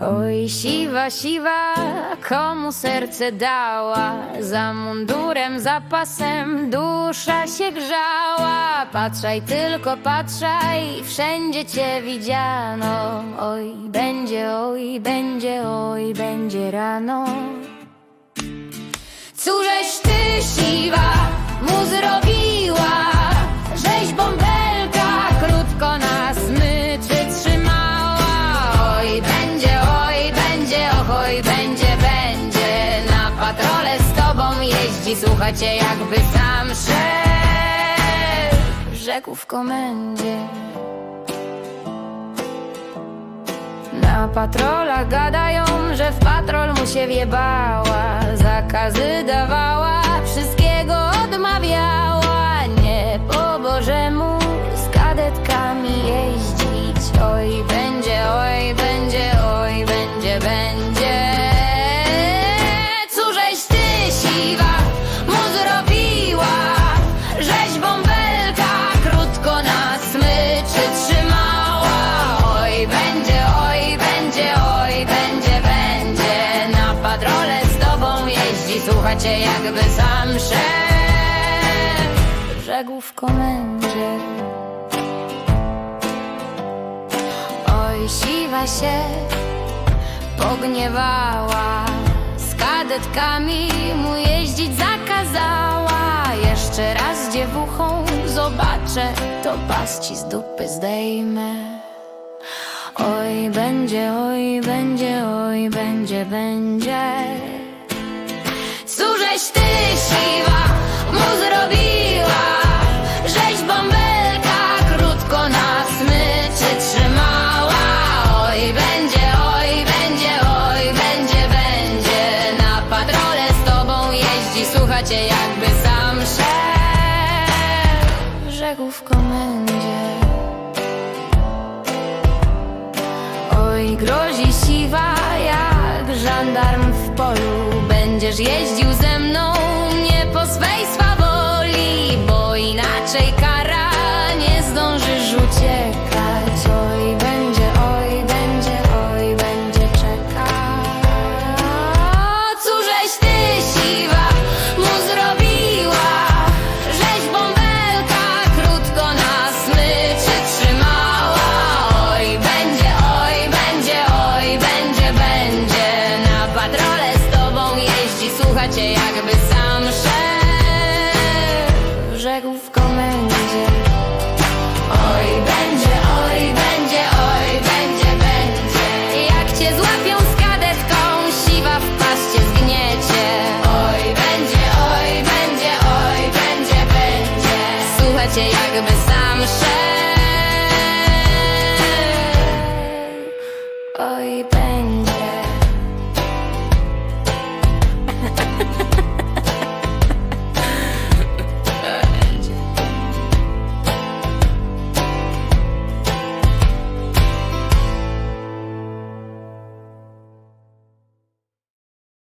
Oj, siwa, siwa, komu serce dała? Za mundurem, za pasem dusza się grzała. Patrzaj, tylko patrzaj, wszędzie cię widziano. Oj, będzie, oj, będzie, oj, będzie rano. Cóżeś ty, siwa, będzie, będzie. Na patrole z tobą jeździ, słuchacie jakby sam szef. Rzekł w komendzie. Na patrolach gadają, że w patrol mu się wjebała Zakazy dawała, wszystkiego odmawiała jeździ, słuchacie jakby sam szef Rzekł w komendzie Oj, siwa się pogniewała. Z kadetkami mu jeździć zakazała. Jeszcze raz dziewuchą zobaczę To pas ci z dupy zdejmę. Oj, będzie, oj, będzie, oj, będzie, będzie Cóżeś ty, siwa, mu zrobiła. Żeś bąbelka krótko na smyczy trzymała. Oj, będzie, oj, będzie, oj, będzie, będzie. Na patrole z tobą jeździ, słuchacie jakby sam szef Rzekł w komendzie. Oj, grozi siwa jak żandarm w polu. Będziesz jeździł ze słuchacie jakby sam szef Rzekł w komendzie jakby sam szef